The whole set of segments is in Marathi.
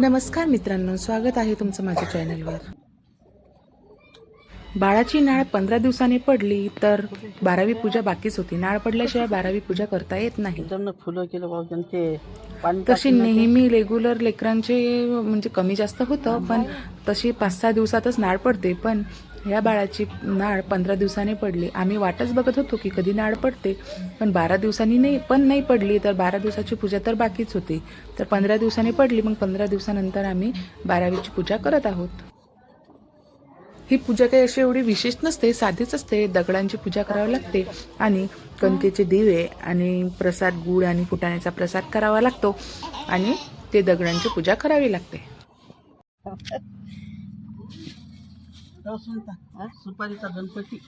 नमस्कार मित्रांनो स्वागत आहे तुमचं माझ्या चॅनलवर. बाळाची नाळ पंधरा दिवसांनी पडली तर बारावी पूजा बाकीच होती. नाळ पडल्याशिवाय बारावी पूजा करता येत नाही. तशी नेहमी रेग्युलर लेकरांचे म्हणजे कमी जास्त होतं पण तशी पाच सहा दिवसातच नाळ पडते. पण या बाळाची नाळ पंधरा दिवसांनी पडली. आम्ही वाटच बघत होतो की कधी नाळ पडते पण बारा दिवसांनी नाही पण नाही पडली तर बारा दिवसाची पूजा तर बाकीच होती. तर पंधरा दिवसांनी पडली मग पंधरा दिवसानंतर आम्ही बारावीची पूजा करत आहोत. ही पूजा काही अशी एवढी विशेष नसते साधीच असते. दगडांची पूजा करावी लागते आणि कणकेचे दिवे आणि प्रसाद गुळ आणि फुटाण्याचा प्रसाद करावा लागतो आणि ते दगडांची पूजा करावी लागते. हा? सुपारीचा गणपती.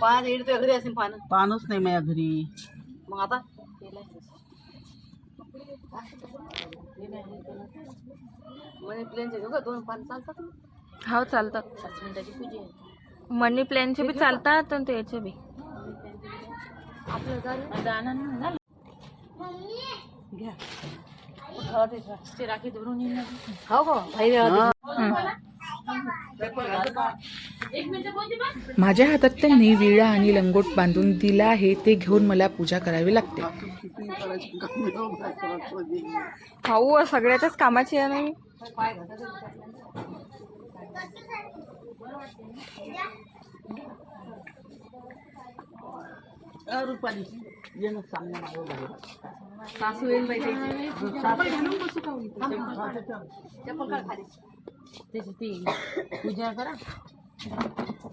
पान इडतो घरी असेल पान. पानच नाही माझ्या घरी. मग आता? मनी प्लेनचे घेऊ का दोन पान चालतात. हो चालतात. पाच मिनिटाची पूजा आहे. मनी प्लॅनचे बी चालतात आणि त्याचे बी. आपलं घ्या. ते राखी धरून हो. हो भाई माझ्या हातात त्यांनी विळा आणि लंगोट बांधून दिला आहे ते घेऊन मला पूजा करावी लागते भाऊ सगळ्याच्याच कामाची आहे नाही. सासू येईल त्याची ती पूजा करा.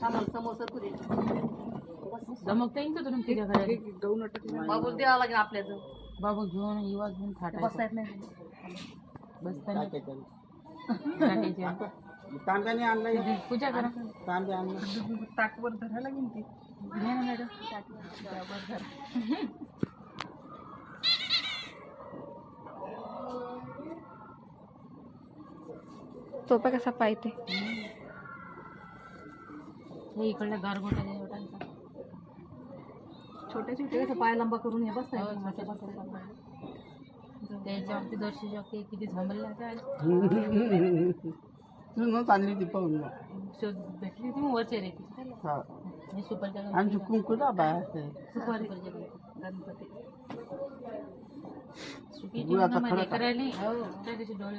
सामान समोर कुठे जमकता येईल का तुला पूजा करायला? बाबूल द्यावं लागेल आपल्याचं. बाबा घेऊन युवा घेऊन बसता येत नाही. बसता तांब्याने आणलं पूजा करा. तांब्या आणलं सोपा कसा पाहिजे हे इकडल्या गारगोटा छोटे छोटे कसं पाय लंबा करून हे बसता हो, येत नाही. त्याच्यावरती दर्शी शकते किती थांबले तू चालली ती पाहून शोध भेटली ती वरचे रे हे. सुपरच्या आमची कुंकू ना बाहेर सुपारी गणपती. करायला त्या दिवशी डोळे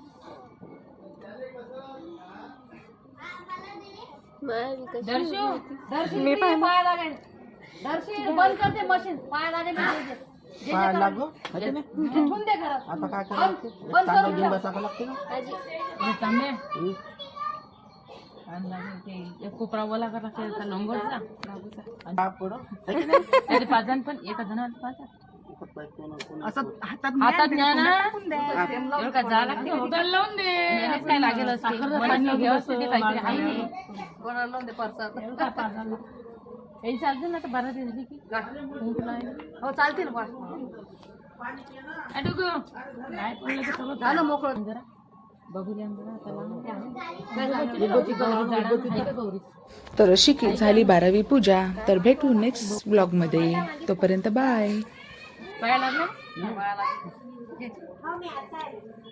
दर्शो मी पाय लागेल दर्शी बंद करते मशीन पाय लागेल पाय लागो? माहिती नाही? ठेवून दे घरात. आता काय करायचं? बंद तांबे करून घेऊन ठेव. बसावं लागते ना? तांबे हम्म. आणि लागेल ते एक कोपरा ओला करा त्याचा लंगोटचा पुढं. त्याचे पाच जण पण एका जणाला पाच जण. हातात न्या ना? एवढं काय जा लागते. उदार लावून दे. यानेच काय लागेल असते मनाने व्यवस्थित ते काहीतरी आहे नाही. कोणाला लावून दे परसात एवढं काय पाच जण. हे चालते ना तर बारा की. हो. नाही पडलं सगळं झालं? मोकळं जरा द्या. आहे का गौरी? अशी की झाली बारावी पूजा. तर भेटू नेक्स्ट ब्लॉगमध्ये तोपर्यंत बाय लागला.